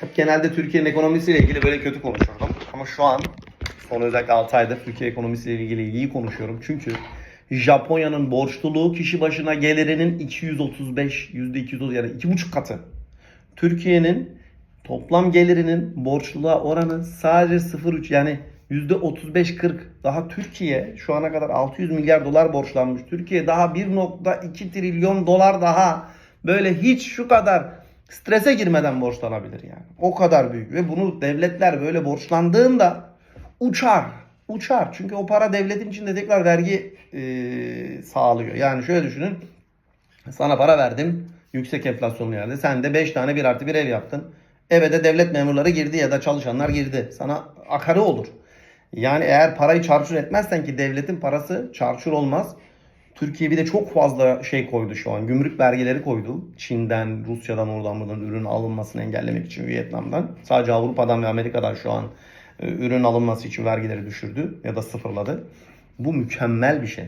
hep genelde Türkiye'nin ekonomisiyle ilgili böyle kötü konuşurdum. Ama şu an son özellikle 6 aydır Türkiye ekonomisiyle ilgili iyi konuşuyorum. Çünkü Japonya'nın borçluluğu kişi başına gelirinin 235, %230 yani 2,5 katı. Türkiye'nin toplam gelirinin borçluluğa oranı sadece 0,3 yani %35-40. Daha Türkiye şu ana kadar 600 milyar dolar borçlanmış. Türkiye daha 1.2 trilyon dolar daha böyle hiç şu kadar strese girmeden borçlanabilir yani. O kadar büyük ve bunu devletler böyle borçlandığında uçar. Uçar. Çünkü o para devletin içinde tekrar vergi e, sağlıyor. Yani şöyle düşünün. Sana para verdim. Yüksek enflasyonlu yerde. Sen de 5 tane 1 artı 1 ev yaptın. Eve de devlet memurları girdi ya da çalışanlar girdi. Sana akarı olur. Yani eğer parayı çarçur etmezsen ki devletin parası çarçur olmaz. Türkiye bir de çok fazla şey koydu şu an. Gümrük vergileri koydu. Çin'den, Rusya'dan, oradan buradan ürün alınmasını engellemek için Vietnam'dan. Sadece Avrupa'dan ve Amerika'dan şu an e, ürün alınması için vergileri düşürdü ya da sıfırladı. Bu mükemmel bir şey.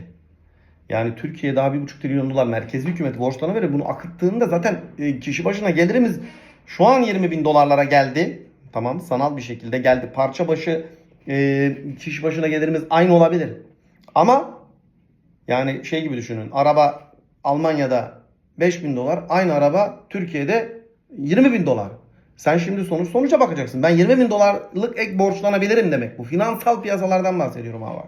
Yani Türkiye daha bir buçuk trilyon dolar merkezi hükümet borçlanıverir. Bunu akıttığında zaten e, kişi başına gelirimiz şu an 20 bin dolarlara geldi. Tamam sanal bir şekilde geldi. Parça başı e, kişi başına gelirimiz aynı olabilir. Ama yani şey gibi düşünün. Araba Almanya'da 5 bin dolar. Aynı araba Türkiye'de 20 bin dolar. Sen şimdi sonuç sonuca bakacaksın. Ben 20 bin dolarlık ek borçlanabilirim demek. Bu finansal piyasalardan bahsediyorum ama.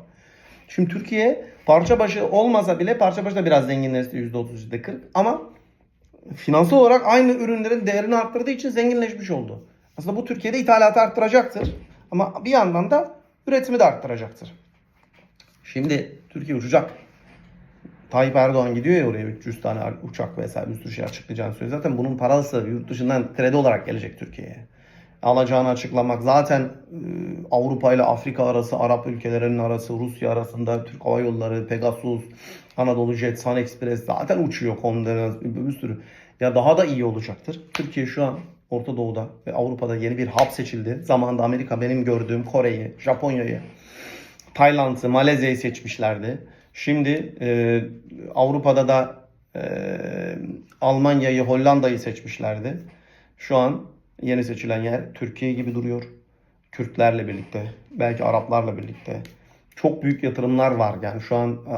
Şimdi Türkiye parça başı olmasa bile parça başı da biraz zenginleşti %30 %40 ama finansal olarak aynı ürünlerin değerini arttırdığı için zenginleşmiş oldu. Aslında bu Türkiye'de ithalatı arttıracaktır. Ama bir yandan da üretimi de arttıracaktır. Şimdi Türkiye uçacak. Tayyip Erdoğan gidiyor ya oraya 300 tane uçak vesaire bir sürü şey açıklayacağını söylüyor. Zaten bunun parası yurt dışından kredi olarak gelecek Türkiye'ye. Alacağını açıklamak zaten e, Avrupa ile Afrika arası, Arap ülkelerinin arası, Rusya arasında Türk Hava Yolları, Pegasus, Anadolu Jet, Sun Express zaten uçuyor Kondenaz bir, sürü. Ya daha da iyi olacaktır. Türkiye şu an Orta Doğu'da ve Avrupa'da yeni bir hub seçildi. Zamanında Amerika benim gördüğüm Kore'yi, Japonya'yı, Tayland'ı, Malezya'yı seçmişlerdi. Şimdi e, Avrupa'da da e, Almanya'yı, Hollanda'yı seçmişlerdi. Şu an yeni seçilen yer Türkiye gibi duruyor. Kürtlerle birlikte, belki Araplarla birlikte. Çok büyük yatırımlar var. Yani şu an e,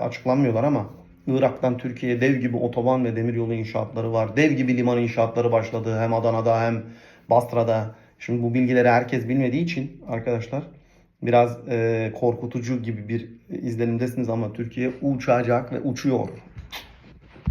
açıklanmıyorlar ama Irak'tan Türkiye'ye dev gibi otoban ve demiryolu inşaatları var. Dev gibi liman inşaatları başladı hem Adana'da hem Basra'da. Şimdi bu bilgileri herkes bilmediği için arkadaşlar biraz e, korkutucu gibi bir izlenimdesiniz ama Türkiye uçacak ve uçuyor.